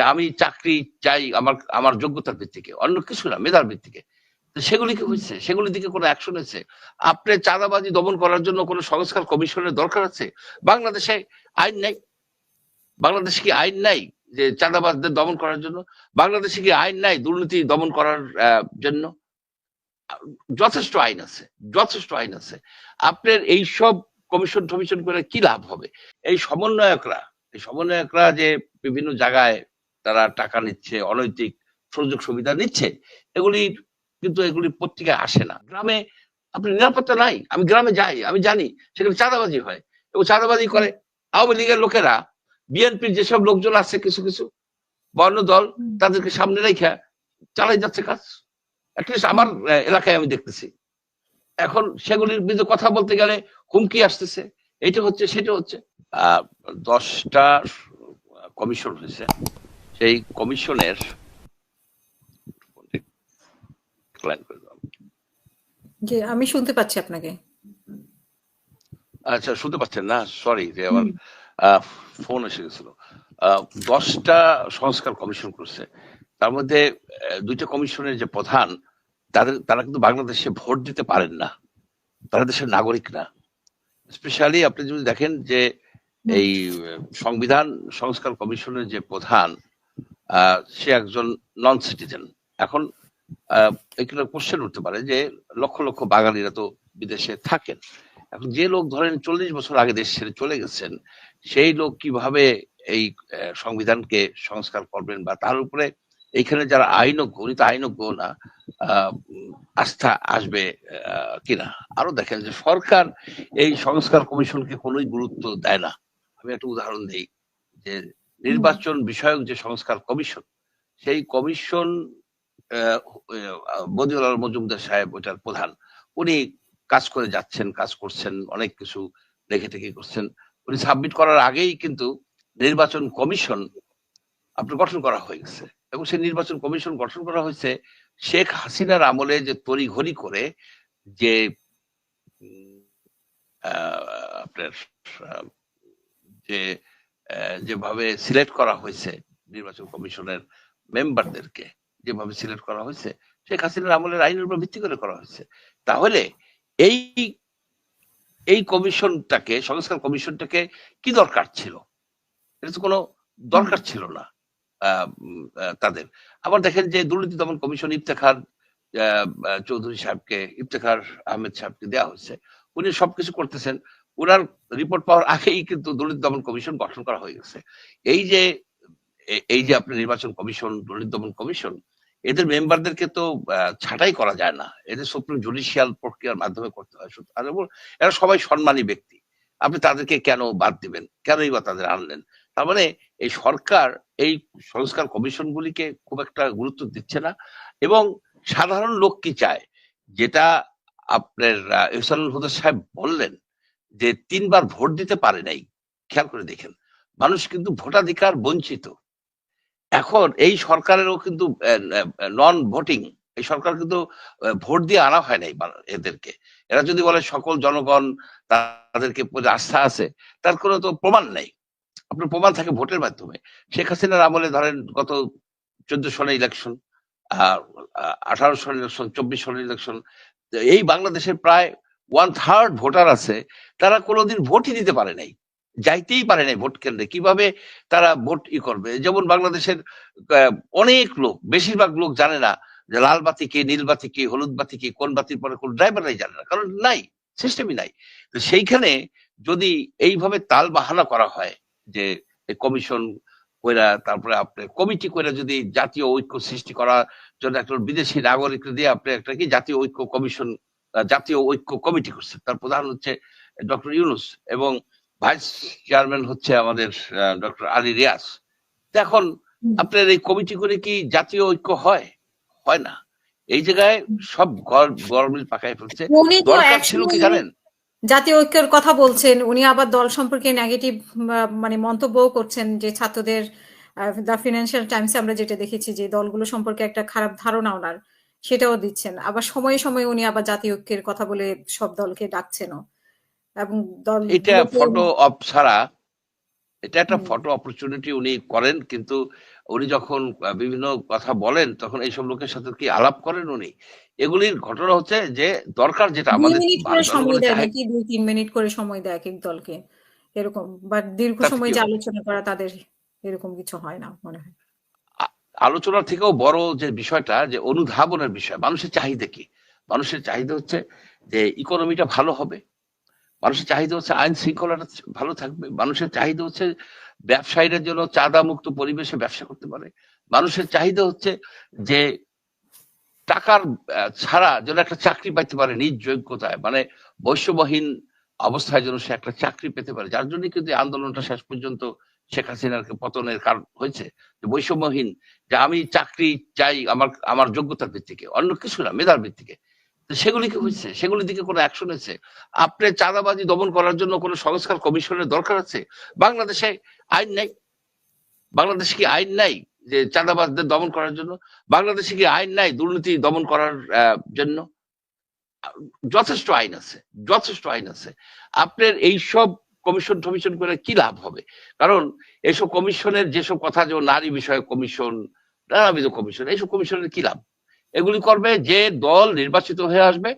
যে আমি চাকরি চাই, আমার আমার যোগ্যতার ভিত্তিকে, অন্য কিছু না, মেধার ভিত্তিকে। সেগুলি কি হয়েছে? সেগুলির দিকে কোনো অ্যাকশন হয়েছে আপনি চাঁদাবাজি দমন করার জন্য কোনো সংস্কার কমিশনের দরকার আছে? বাংলাদেশে আইন নাই। বাংলাদেশে কি আইন নাই যে চাঁদাবাজদের দমন করার জন্য? বাংলাদেশে কি আইন নাই দুর্নীতি দমন করার জন্য? যথেষ্ট আইন আছে, যথেষ্ট আইন আছে। আপনার এই সব কমিশন টমিশন করে কি লাভ হবে? এই সমন্বয়করা এই সমন্বয়করা যে বিভিন্ন জায়গায় তারা টাকা নিচ্ছে অনৈতিক সুযোগ সুবিধা নিচ্ছে এগুলি কিন্তু এগুলি পত্রিকায় আসে না। গ্রামে আপনি নিরাপত্তা নাই আমি গ্রামে যাই আমি জানি সেখানে চাঁদাবাজি হয় এবং চাঁদাবাজি করে আওয়ামী লীগের লোকেরা বিএনপির যেসব লোকজন আছে কিছু কিছু বর্ণ দল তাদেরকে সামনে রেখে চালাই যাচ্ছে কাজ। অ্যাটলিস্ট আমার এলাকায় আমি দেখতেছি। এখন সেগুলির বিরুদ্ধে কথা বলতে গেলে হুমকি আসতেছে এটা হচ্ছে সেটা হচ্ছে। আহ, দশটা কমিশন হয়েছে। সেই কমিশনের জি আমি শুনতে পাচ্ছি আপনাকে। আচ্ছা শুনতে পাচ্ছেন না? সরি যে আমার ফোন এসে গেছিল। দশটা সংস্কার কমিশন করছে। তার মধ্যে দুইটা কমিশনের যে প্রধান তাদের তারা কিন্তু বাংলাদেশে ভোট দিতে পারেন না। তারা দেশের নাগরিক না। স্পেশালি আপনি যদি দেখেন যে এই সংবিধান সংস্কার কমিশনের যে প্রধান সে একজন নন সিটিজেন এখন এখানে কোশ্চেন উঠতে পারে যে লক্ষ লক্ষ বাঙালিরা তো বিদেশে থাকেন। এখন যে লোক ধরেন চল্লিশ বছর আগে দেশ ছেড়ে চলে গেছেন, সেই লোক কীভাবে এই সংবিধানকে সংস্কার করবেন বা তার উপরে এইখানে যারা আইনজ্ঞ, উনি তো আইনজ্ঞ না আস্থা আসবে কিনা? আরও দেখেন যে সরকার এই সংস্কার কমিশনকে কোনোই গুরুত্ব দেয় না। আমি একটা উদাহরণ দিই যে নির্বাচন বিষয়ক যে সংস্কার কমিশন, সেই কমিশন বদিউল মজুমদার সাহেব ওটার প্রধান, উনি কাজ করে যাচ্ছেন, কাজ করছেন, অনেক কিছু দেখে টেকে করছেন। উনি সাবমিট করার আগেই কিন্তু নির্বাচন কমিশন আপনার গঠন করা হয়ে গেছে। এবং সেই নির্বাচন কমিশন গঠন করা হয়েছে শেখ হাসিনার আমলে যে তড়িঘড়ি করে যে আপনার যে যেভাবে সিলেক্ট করা হয়েছে নির্বাচন কমিশনের মেম্বারদেরকে যেভাবে সিলেক্ট করা হয়েছে, শেখ হাসিনার আমলের আইনের উপর ভিত্তি করে করা হয়েছে। তাহলে এই এই কমিশনটাকে, সংস্কার কমিশনটাকে কি দরকার ছিল? এটা তো কোনো দরকার ছিল না তাদের। আবার দেখেন যে দুর্নীতি দমন কমিশন ইফতেখার চৌধুরী সাহেবকে, ইফতেখার আহমেদ সাহেবকে দেওয়া হয়েছে। উনি সবকিছু করতেছেন। ওনার রিপোর্ট পাওয়ার আগেই কিন্তু দুর্নীতি দমন কমিশন গঠন করা হয়ে গেছে। এই যে এই যে আপনার নির্বাচন কমিশন, দুর্নীতি দমন কমিশন, এদের মেম্বারদেরকে তো ছাঁটাই করা যায় না। এদের সুপ্রিম জুডিশিয়াল প্রক্রিয়ার মাধ্যমে করতে হয় এরা সবাই সম্মানী ব্যক্তি। আপনি তাদেরকে কেন বাদ দিবেন? কেনই বা তাদের আনলেন? তার মানে এই সরকার, এই সংস্কার কমিশনগুলিকে খুব একটা গুরুত্ব দিচ্ছে না। এবং সাধারণ লোক কি চায়? যেটা আপনার ইহসানুল হুদা সাহেব বললেন যে তিনবার ভোট দিতে পারে নাই, খেয়াল করে দেখেন। মানুষ কিন্তু ভোটাধিকার বঞ্চিত। এখন এই সরকারেরও কিন্তু নন ভোটিং এই সরকার কিন্তু ভোট দিয়ে আনা হয় নাই এদেরকে। এরা যদি বলে সকল জনগণ তাদেরকে আস্থা আছে, তার কোনো তো প্রমাণ নেই। আপনার প্রমাণ থাকে ভোটের মাধ্যমে। শেখ হাসিনার আমলে ধরেন গত চোদ্দ সনের ইলেকশন আঠারো সনের ইলেকশন চব্বিশ সনের ইলেকশন এই বাংলাদেশের প্রায় ওয়ান থার্ড ভোটার আছে, তারা কোনোদিন ভোটই দিতে পারে নাই। যাইতেই পারে নাই ভোট কেন্দ্রে। কীভাবে তারা ভোট ই করবে? যেমন বাংলাদেশের অনেক লোক, বেশিরভাগ লোক জানে না যে লাল বাতি কি, নীল বাতি কি, হলুদ বাতি কি, কোন বাতির পরে কোন ড্রাইভাররাই জানে না, কারণ নাই সিস্টেমই নাই। তো সেইখানে যদি এইভাবে তাল বাহানা করা হয় যে কমিশন কইরা, তারপরে আপনি, কমিটি কইরা যদি জাতীয় ঐক্য সৃষ্টি করার জন্য একটা বিদেশি নাগরিক দিয়ে আপনি একটা কি জাতীয় ঐক্য কমিশন জাতীয় ঐক্য কমিটি করছে। তার প্রধান হচ্ছে ডক্টর ইউনুস এবং ভাইস চেয়ারম্যান হচ্ছে আমাদের ডক্টর আলী রিয়াজ। তো এখন আপনার এই কমিটি করে কি জাতীয় ঐক্য হয়? হয় না। এই জায়গায় সব গরমিল পাকায় ফেলছে। দরকার ছিল কি জানেন? জাতীয় ঐক্যের কথা বলছেন উনি আবার দল সম্পর্কে নেগেটিভ মানে মন্তব্যও করছেন যে ছাত্রদের দ্য ফিনান্সিয়াল টাইমসে আমরা যেটা দেখেছি যে দলগুলো সম্পর্কে একটা খারাপ ধারণা ওনার। সেটাও দিচ্ছেন। আবার সময়ে সময়ে উনি আবার জাতীয় ঐক্যের কথা বলে সব দলকে ডাকছেনও। এবং দল এটা ফটো অফ ছাড়া এটা একটা ফটো অপরচুনিটি উনি করেন কিন্তু উনি যখন বিভিন্ন কথা বলেন তখন এইসব লোকের সাথে কি আলাপ করেন উনি? এগুলির ঘটনা হচ্ছে যে দরকার যেটা আমাদের সময় দেয় নাকি? দুই তিন মিনিট করে সময় দেয় এক এক দলকে। এরকম বা দীর্ঘ সময় যে আলোচনা করা তাদের এরকম কিছু হয় না মনে হয়। আলোচনার থেকেও বড় যে বিষয়টা, যে অনুধাবনের বিষয়, মানুষের চাহিদা কি? মানুষের চাহিদা হচ্ছে যে ইকোনমিটা ভালো হবে। মানুষের চাহিদা হচ্ছে আইন শৃঙ্খলাটা ভালো থাকবে। মানুষের চাহিদা হচ্ছে ব্যবসায়ীরা যেন চাঁদা মুক্ত পরিবেশে ব্যবসা করতে পারে। মানুষের চাহিদা হচ্ছে যে টাকার ছাড়া যেন একটা চাকরি পাইতে পারে নিজ যোগ্যতায়। মানে বৈশ্যমহীন অবস্থায় যেন সে একটা চাকরি পেতে পারে। যার জন্য কিন্তু আন্দোলনটা শেষ পর্যন্ত শেখ হাসিনার পতনের কারণ হয়েছে যে বৈষম্যহীন, যে আমি চাকরি চাই আমার আমার যোগ্যতার ভিত্তিকে, অন্য কিছু না, মেধার ভিত্তিকে। সেগুলি কি হয়েছে? সেগুলির দিকে কোনো অ্যাকশন হয়েছে? আপনি চাঁদাবাজি দমন করার জন্য কোনো সংস্কার কমিশনের দরকার আছে? বাংলাদেশে আইন নাই। বাংলাদেশে কি আইন নাই যে চাঁদাবাজদের দমন করার জন্য? বাংলাদেশে কি আইন নাই দুর্নীতি দমন করার জন্য? যথেষ্ট আইন আছে, যথেষ্ট আইন আছে। আপনার এইসব কমিশন টমিশন করে কি লাভ হবে? কারণ এসব কমিশনের যেসব কথা যে নারী বিষয়ক কমিশন নানাবিধ কমিশন এইসব কমিশনের কি লাভ? এগুলি করবে যে দল নির্বাচিত হয়ে আসবে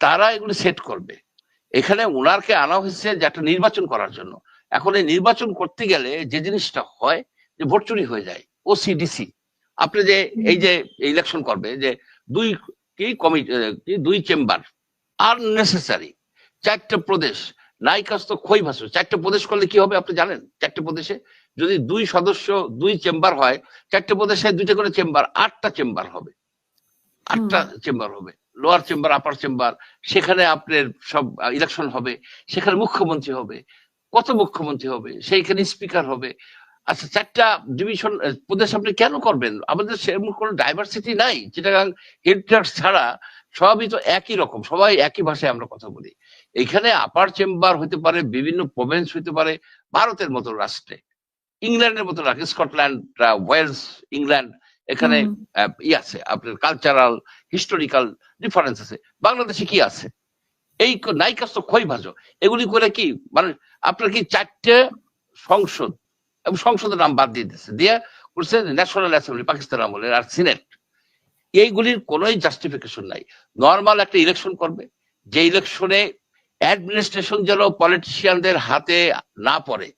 তারা এগুলি সেট করবে। এখানে ওনারকে আনা হয়েছে যে একটা নির্বাচন করার জন্য। এখন এই নির্বাচন করতে গেলে যে জিনিসটা হয় যে ভোট চুরি হয়ে যায় ওসিডিসি আপনি যে এই যে ইলেকশন করবে যে দুই কি কমিটি দুই চেম্বার আর নেসেসারি চারটে প্রদেশ নাইকাস তো খই ভাসু চারটে প্রদেশ করলে কি হবে আপনি জানেন? চারটে প্রদেশে যদি দুই সদস্য দুই চেম্বার হয় চারটে প্রদেশে দুইটা করে চেম্বার আটটা চেম্বার হবে। আটটা চেম্বার হবে। লোয়ার চেম্বার আপার চেম্বার সেখানে আপনার সব ইলেকশন হবে সেখানে মুখ্যমন্ত্রী হবে। কত মুখ্যমন্ত্রী হবে? সেইখানে স্পিকার হবে। আচ্ছা চারটা ডিভিশন প্রদেশ আপনি কেন করবেন? আমাদের সেরকম কোনো ডাইভার্সিটি নাই চিটাগাং হেডটার ছাড়া সবই তো একই রকম সবাই একই ভাষায় আমরা কথা বলি। এখানে আপার চেম্বার হতে পারে বিভিন্ন প্রভিন্স হতে পারে ভারতের মতো রাষ্ট্রে। ইংল্যান্ডের মতো রাষ্ট্রে স্কটল্যান্ড ওয়েলস ইংল্যান্ড এখানে ই আছে আপনার কালচারাল হিস্টোরিক্যাল ডিফারেন্স আছে। বাংলাদেশে কি আছে? এই ক- নাইকাস তো খই ভাজো এগুলি করে কি মানে আপনার কি চারটে সংসদ এবং সংসদের নাম বাদ দিয়ে দিচ্ছে দিয়ে করছে ন্যাশনাল অ্যাসেম্বলি পাকিস্তান আমলের আর সিনেট এইগুলির কোনোই জাস্টিফিকেশন নাই। নর্মাল একটা ইলেকশন করবে, যে ইলেকশনে অ্যাডমিনিস্ট্রেশন যেন পলিটিশিয়ানদের হাতে না পড়ে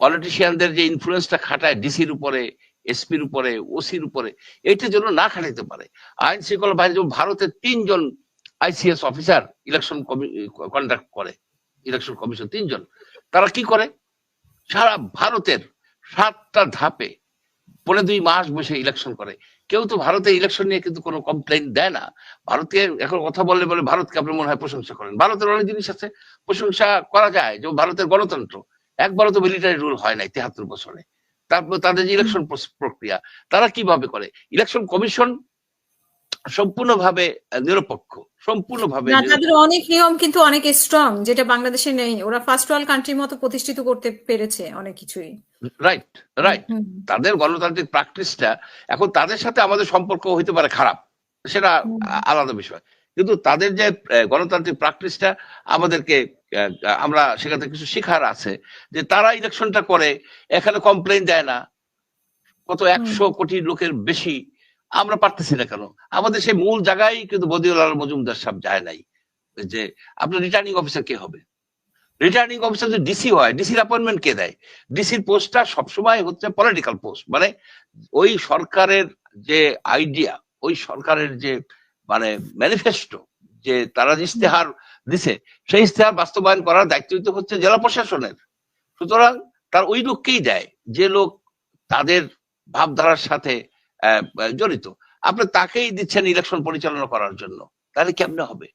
পলিটিশিয়ানদের যে ইনফ্লুয়েন্সটা খাটায় ডিসির উপরে এসপির উপরে ওসির উপরে, এটা যেন না খাটাইতে পারে। আইন শৃঙ্খলা বাহিনী ভারতের তিনজন আইসিএস অফিসার ইলেকশন কন্ডাক্ট করে ইলেকশন কমিশন তিনজন, তারা কি করে? সারা ভারতের সাতটা ধাপে পরে দুই মাস বসে ইলেকশন করে। কেউ তো ভারতে ইলেকশন নিয়ে কিন্তু কোনো কমপ্লেন দেয় না। ভারতকে এখন কথা বললে বলে ভারতকে আপনি মনে হয় প্রশংসা করেন। ভারতের অনেক জিনিস আছে প্রশংসা করা যায় যেমন ভারতের গণতন্ত্র। একবারও তো মিলিটারি রুল হয় নাই তেহাত্তর বছরে। তারপর তাদের যে ইলেকশন প্রক্রিয়া তারা কীভাবে করে? ইলেকশন কমিশন সম্পূর্ণভাবে নিরপেক্ষ সম্পূর্ণভাবে তাদের অনেক নিয়ম কিন্তু অনেক স্ট্রং যেটা বাংলাদেশে নেই। ওরা ফার্স্ট ওয়ার্ল্ড কান্ট্রির মতো প্রতিষ্ঠিত করতে পেরেছে অনেক কিছুই। রাইট রাইট তাদের গণতান্ত্রিক প্র্যাকটিসটা এখন তাদের সাথে আমাদের সম্পর্ক হইতে পারে খারাপ সেটা আলাদা বিষয়। কিন্তু তাদের যে গণতান্ত্রিক প্র্যাকটিসটা আমাদেরকে আমরা সেখান থেকে কিছু শেখার আছে যে তারা ইলেকশনটা করে এখানে কমপ্লেন দেয় না। কত একশো কোটি লোকের বেশি আমরা পারতেছি না কেন? আমাদের সেই মূল জায়গায় কিন্তু বদিউল আলম মজুমদার সাহেব যায় নাই। যে আপনার রিটার্নিং অফিসার কে হবে? রিটার্নিং অফিসার যদি ডিসি হয় ডিসির অ্যাপয়েন্টমেন্ট কে দেয়? ডিসির পোস্টটা সবসময় হচ্ছে পলিটিক্যাল পোস্ট মানে ওই সরকারের যে আইডিয়া ওই সরকারের যে মানে ম্যানিফেস্টো যে তারা যে ইস্তেহার দিছে, সেই ইস্তেহার বাস্তবায়ন করার দায়িত্ব তো হচ্ছে জেলা প্রশাসনের। সুতরাং তার ওই লোককেই দেয়, যে লোক তাদের ভাবধারার সাথে জড়িত। আপনি তাকেই দিচ্ছেন ইলেকশন পরিচালনা করার জন্য, তাহলে কেমনে হবে?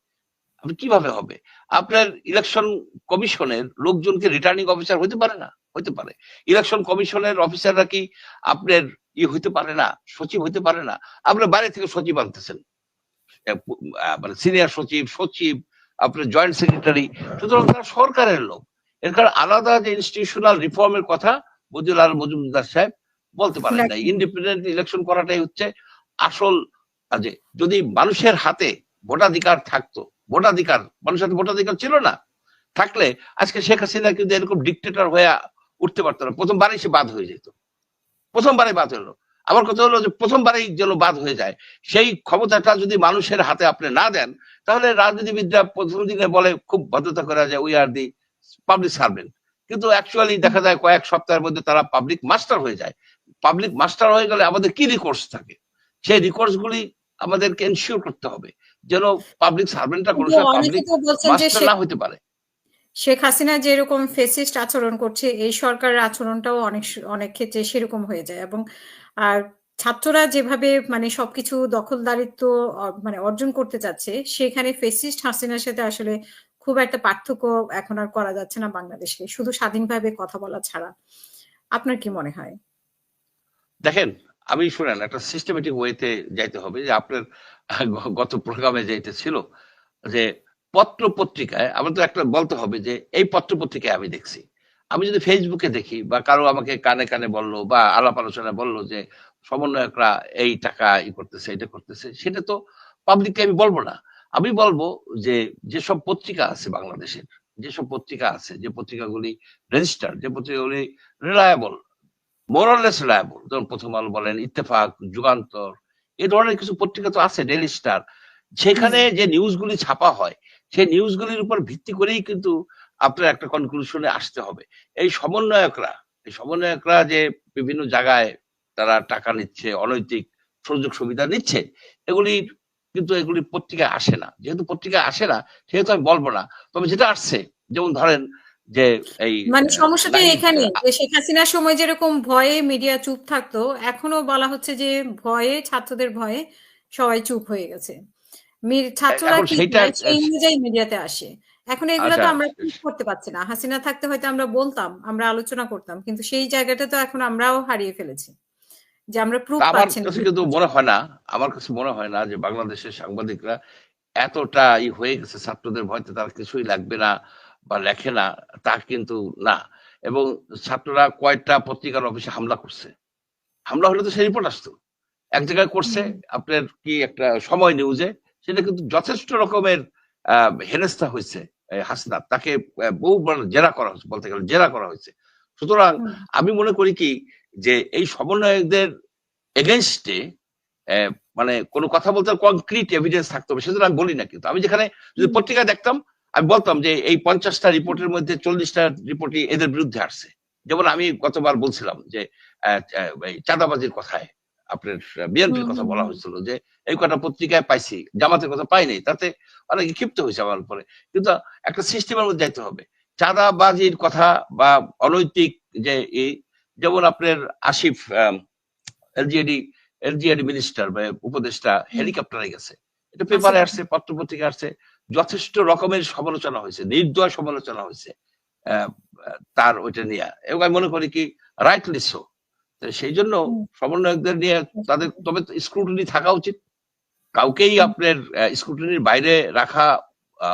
আপনি কীভাবে হবে? আপনার ইলেকশন কমিশনের লোকজনকে রিটার্নিং অফিসার হইতে পারে না? হইতে পারে। ইলেকশন কমিশনের অফিসাররা কি আপনার ই হইতে পারে না? সচিব হইতে পারে না? আপনার বাইরে থেকে সচিব আনতেছেন। মানে সিনিয়র সচিব সচিব আপনার জয়েন্ট সেক্রেটারি সুতরাং তারা সরকারের লোক। এর কারণে আলাদা যে ইনস্টিটিউশনাল রিফর্মের কথা বদিউল আলম মজুমদার সাহেব বলতে পারেন না। ইন্ডিপেন্ডেন্ট ইলেকশন করাটাই হচ্ছে আসল কাজে যদি মানুষের হাতে ভোটাধিকার থাকতো ভোটাধিকার, মানুষের ভোটাধিকার ছিল না। থাকলে আজকে শেখ হাসিনা কিন্তু এরকম ডিকটেটর হয়ে উঠতে পারতো না। প্রথমবারই সে বাদ হয়ে যেত। প্রথমবারে বাদ হলো। আমার কথা হলো যে প্রথমবারেই যেন বাদ হয়ে যায়। সেই ক্ষমতাটা যদি মানুষের হাতে আপনি না দেন, তাহলে রাজনীতিবিদরা প্রথম দিনে বলে খুব ভদ্রতা করা যায় we are the public servant কিন্তু অ্যাকচুয়ালি দেখা যায় কয়েক সপ্তাহের মধ্যে তারা পাবলিক মাস্টার হয়ে যায়। পাবলিক মাস্টার হয়ে গেলে আমাদের কি রিকোর্স থাকে? সেই রিকোর্স গুলি আমাদেরকে এনশিওর করতে হবে। যেন পাবলিক সার্ভেন্টরা কোনো অনেকে পাবলিক মাস্টার শেখ না হতে পারে। শেখ হাসিনা যেরকম ফেসিস্ট আচরণ করছে এই সরকারের আচরণটাও অনেক অনেক ক্ষেত্রে সেরকম হয়ে যায় এবং আর ছাত্ররা যেভাবে মানে সবকিছু দখলদারিত্ব মানে অর্জন করতে চাচ্ছে সেখানে ফেসিস্ট হাসিনার সাথে আসলে খুব একটা পার্থক্য এখন আর করা যাচ্ছে না বাংলাদেশে। শুধু স্বাধীনভাবে কথা বলা ছাড়া। আপনার কি মনে হয়? দেখেন আমি শুনেন, একটা সিস্টেমেটিক ওয়েতে যাইতে হবে যে আপনার গত প্রোগ্রামে যেটা ছিল, যে পত্র পত্রিকায় আমার তো একটা বলতে হবে যে এই পত্র পত্রিকায় আমি দেখছি। আমি যদি ফেসবুকে দেখি বা কারও আমাকে কানে কানে বলল বা আলাপ আলোচনা বলল যে সমন্বয়করা এই টাকা ই করতেছে, এটা করতেছে, সেটা তো পাবলিককে আমি বলব না। আমি বলব যে যেসব পত্রিকা আছে বাংলাদেশের, যেসব পত্রিকা আছে, যে পত্রিকাগুলি রেজিস্টার যে পত্রিকাগুলি রিলায়েবল মোরালেস রিলায়েবল যেমন প্রথম আলো বলেন ইত্তেফাক যুগান্তর এই ধরনের কিছু পত্রিকা তো আছে ডেলি স্টার সেখানে যে নিউজগুলি ছাপা হয় সেই নিউজগুলির উপর ভিত্তি করেই কিন্তু আপনার একটা কনক্লুশনে আসতে হবে। এই সমন্বয়করা এই সমন্বয়করা যে বিভিন্ন জায়গায় তারা টাকা নিচ্ছে অনৈতিক সুযোগ সুবিধা নিচ্ছে এগুলি কিন্তু এগুলি পত্রিকায় আসে না। যেহেতু পত্রিকায় আসে না সেহেতু আমি বলব না। তবে যেটা আসছে যেমন ধরেন যে এই মানে সমস্যাটা এখানে যে শেখ হাসিনার সময় যেরকম ভয়ে মিডিয়া চুপ থাকতো এখনও বলা হচ্ছে যে ভয়ে ছাত্রদের ভয়ে সবাই চুপ হয়ে গেছে। ছাত্ররা কি সেই অনুযায়ী মিডিয়াতে আসে। এখন এগুলো তো আচ্ছা আমরা করতে পারছি না। হাসিনা থাকতে হয়তো আমরা বলতাম আমরা আলোচনা করতাম কিন্তু সেই জায়গাটা তো এখন আমরাও হারিয়ে ফেলেছি। যে আমরা প্রুফ পাচ্ছি না। কিন্তু মনে হয় না আমার কাছে মনে হয় না যে বাংলাদেশের সাংবাদিকরা এতটা ই হয়ে গেছে ছাত্রদের ভয়তে তার কিছুই লাগবে না। বা লেখে না তা কিন্তু না। এবং ছাত্ররা কয়েকটা পত্রিকার অফিসে হামলা করছে। হামলা হলে তো সেই রিপোর্ট আসতো। এক জায়গায় করছে আপনার কি একটা সময় নিউজে সেটা কিন্তু যথেষ্ট রকমের হেনস্থা হয়েছে এই হাসনা তাকে বহুবার জেরা করা হয়েছে বলতে গেলে জেরা করা হয়েছে। সুতরাং আমি মনে করি কি যে এই সমন্বয়কদের এগেনস্টে মানে কোনো কথা বলতে কনক্রিট এভিডেন্স থাকতে হবে সেজন্য আমি বলি না কিন্তু। আমি যেখানে যদি হুম। পত্রিকা দেখতাম আমি বলতাম যে এই পঞ্চাশটা রিপোর্টের মধ্যে চল্লিশটা রিপোর্টই এদের বিরুদ্ধে আসছে। যেমন আমি গতবার বলছিলাম যে চাঁদাবাজির কথায় আপনার বিএনপির কথা বলা হয়েছিল যে এই কটা পত্রিকায় পাইছি জামাতের কথা পাইনি তাতে অনেকে ক্ষিপ্ত হয়েছে আমার উপরে। কিন্তু একটা সিস্টেমের মধ্যে যাইতে হবে। চাঁদাবাজির কথা বা অনৈতিক যে যেমন আপনার আসিফ এলজিএডি এলজিএডি মিনিস্টার বা উপদেষ্টা হেলিকপ্টারে গেছে। এটা পেপারে আসছে পত্র পত্রিকা আসছে। যথেষ্ট রকমের সমালোচনা হয়েছে নির্দয় সমালোচনা হয়েছে তার ওইটা নিয়ে। এবং আমি মনে করি কি রাইটলি সো সেই জন্য সমন্বয়কদের নিয়ে তাদের তবে স্ক্রুটিনি থাকা উচিত। কাউকেই আপনার স্ক্রুটিনির বাইরে রাখা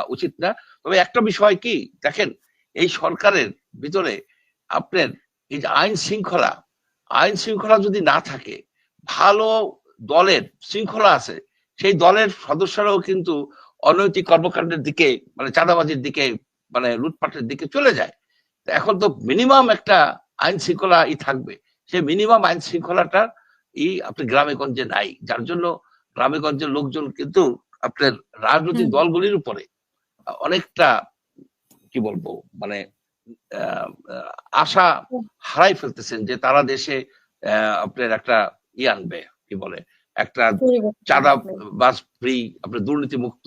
উচিত না। তবে একটা বিষয় কি দেখেন এই সরকারের ভিতরে আপনার এই যে আইন শৃঙ্খলা আইন শৃঙ্খলা যদি না থাকে ভালো দলের শৃঙ্খলা আছে সেই দলের সদস্যরাও কিন্তু অনৈতিক কর্মকাণ্ডের দিকে মানে চাঁদাবাজির দিকে মানে লুটপাটের দিকে চলে যায়। তো এখন তো মিনিমাম একটা আইন শৃঙ্খলা ই থাকবে। সেই মিনিমাম আইন শৃঙ্খলাটা ই আপনি গ্রামে গঞ্জে নাই। যার জন্য গ্রামে গঞ্জের লোকজন কিন্তু আপনার রাজনৈতিক। দলগুলির উপরে অনেকটা কি বলব মানে আশা হারাই ফেলতেছেন যে তারা দেশে আহ, আপনার একটা ই আনবে কি বলে একটা চাঁদা বাস ফ্রি আপনার দুর্নীতি মুক্ত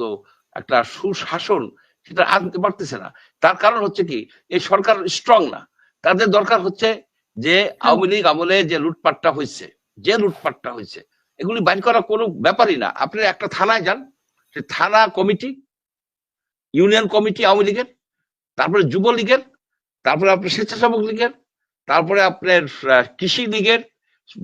একটা সুশাসন সেটা আনতে পারতেছে না। তার কারণ হচ্ছে কি এই সরকার স্ট্রং না। তাদের দরকার হচ্ছে যে আওয়ামী লীগ আমলে যে লুটপাটটা হয়েছে যে লুটপাটটা হয়েছে এগুলি বাইর করা কোনো ব্যাপারই না। আপনি একটা থানায় যান সে থানা কমিটি ইউনিয়ন কমিটি আওয়ামী লীগের তারপরে যুবলীগের তারপরে আপনার স্বেচ্ছাসেবক লীগের তারপরে আপনার কৃষি লীগের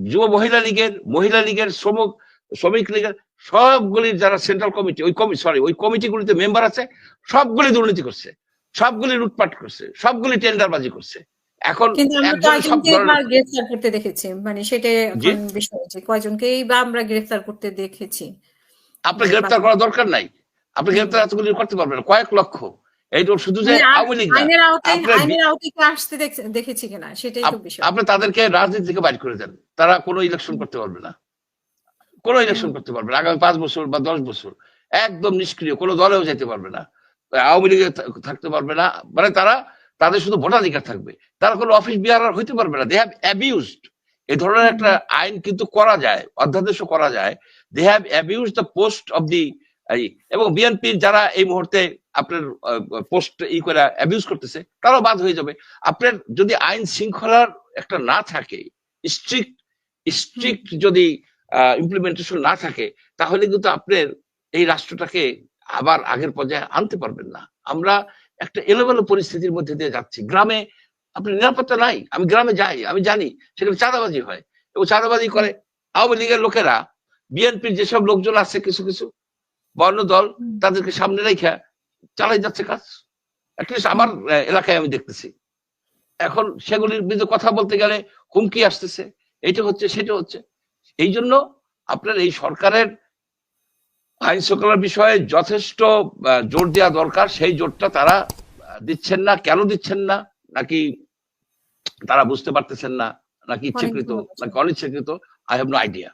যুব মহিলা লীগের মহিলা লীগের শ্রমিক শ্রমিক লীগের সবগুলির যারা সেন্ট্রাল কমিটি ওই কমিটি সরি ওই কমিটিগুলিতে মেম্বার আছে সবগুলি দুর্নীতি করছে সবগুলি লুটপাট করছে সবগুলি টেন্ডারবাজি করছে। এখন গ্রেফতার করতে দেখেছি মানে সেটাই জি? বিষয় কয়জনকেই বা আমরা গ্রেফতার করতে দেখেছি। আপনি যে গ্রেপ্তার করা দরকার নাই। আপনি এতগুলি করতে পারবেন কয়েক লক্ষ। এইটা শুধু যে মানে আওয়ামী লীগ আসতে দেখেছি কিনা সেটাই তো বিষয়। আপনি তাদেরকে রাজনীতি থেকে বাইর করে দেন। তারা কোনো ইলেকশন করতে পারবে না। কোনো ইলেকশন করতে পারবে না। আগামী পাঁচ বছর বা দশ বছর একদম নিষ্ক্রিয় কোনো দলেও যেতে পারবে না। আওয়ামী লীগে থাকতে পারবে না। মানে তারা তাদের শুধু ভোটাধিকার থাকবে। তারা কোনো অফিস বিহার হইতে পারবে না। দে হ্যাভ অ্যাবিউজড এই ধরনের একটা আইন কিন্তু করা যায় অধ্যাদেশও করা যায়। They have abuse the post of the এবং বিএনপির যারা এই মুহূর্তে আপনার পোস্ট ই করে অ্যাবিউজ করতেছে তারাও বাদ হয়ে যাবে। আপনার যদি আইন শৃঙ্খলার একটা না থাকে স্ট্রিক্ট স্ট্রিক্ট যদি ইমপ্লিমেন্টেশন না থাকে তাহলে কিন্তু আপনার এই রাষ্ট্রটাকে আবার আগের পর্যায়ে আনতে পারবেন না। আমরা একটা এলোমেলো পরিস্থিতির মধ্যে দিয়ে যাচ্ছি। গ্রামে আপনি নিরাপত্তা নাই। আমি গ্রামে যাই আমি জানি সেখানে চাঁদাবাজি হয়। এবং চাঁদাবাজি করে আওয়ামী লীগের লোকেরা বিএনপির যেসব লোকজন আছে কিছু কিছু বর্ণ দল তাদেরকে সামনে রেখে চালাই যাচ্ছে কাজ। অ্যাটলিস্ট আমার এলাকায় আমি দেখতেছি। এখন সেগুলির বিরুদ্ধে কথা বলতে গেলে হুমকি আসতেছে। এইটা হচ্ছে সেটা হচ্ছে। এই জন্য আপনার এই সরকারের আইন শৃঙ্খলার বিষয়ে যথেষ্ট জোর দেওয়া দরকার। সেই জোরটা তারা দিচ্ছেন না। কেন দিচ্ছেন না? নাকি তারা বুঝতে পারতেছেন না? নাকি ইচ্ছাকৃত। নাকি অনিচ্ছাকৃত? I have no idea